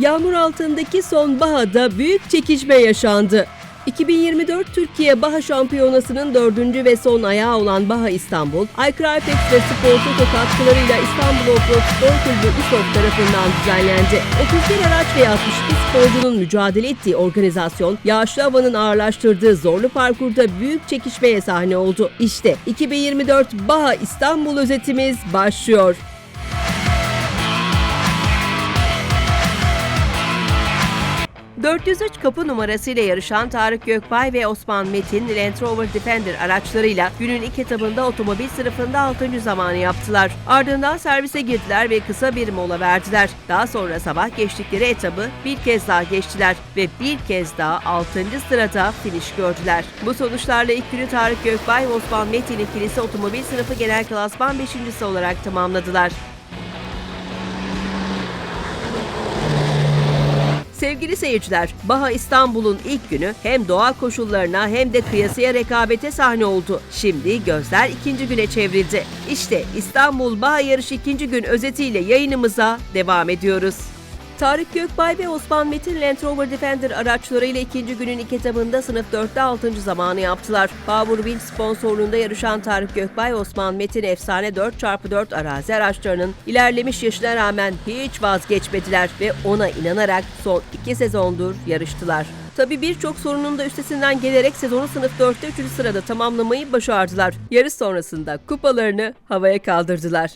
Yağmur altındaki son Baha'da büyük çekişme yaşandı. 2024 Türkiye Baha Şampiyonası'nın dördüncü ve son ayağı olan Baha İstanbul, Aykırı Apex ve Spor Toto katkılarıyla İstanbul Offroad Spor Kulübü İSOF tarafından düzenlendi. 31 araç ve 62 sporcunun mücadele ettiği organizasyon, yağışlı havanın ağırlaştırdığı zorlu parkurda büyük çekişmeye sahne oldu. İşte 2024 Baha İstanbul özetimiz başlıyor. 403 kapı numarasıyla yarışan Tarık Gökbay ve Osman Metin Land Rover Defender araçlarıyla günün ilk etabında otomobil sınıfında 6. zamanı yaptılar. Ardından servise girdiler ve kısa bir mola verdiler. Daha sonra sabah geçtikleri etabı bir kez daha geçtiler ve bir kez daha 6. sırada finish gördüler. Bu sonuçlarla ilk günü Tarık Gökbay ve Osman Metin ikilisi otomobil sınıfı genel klasman 5. olarak tamamladılar. Sevgili seyirciler, Baha İstanbul'un ilk günü hem doğa koşullarına hem de kıyasıya rekabete sahne oldu. Şimdi gözler ikinci güne çevrildi. İşte İstanbul Baha yarışı ikinci gün özetiyle yayınımıza devam ediyoruz. Tarık Gökbay ve Osman Metin Land Rover Defender araçlarıyla ikinci günün ilk etabında sınıf 4'te 6. zamanı yaptılar. Power Wheel sponsorluğunda yarışan Tarık Gökbay, Osman Metin efsane 4x4 arazi araçlarının ilerlemiş yaşına rağmen hiç vazgeçmediler ve ona inanarak son iki sezondur yarıştılar. Tabi birçok sorunun da üstesinden gelerek sezonu sınıf 4'te 3. sırada tamamlamayı başardılar. Yarış sonrasında kupalarını havaya kaldırdılar.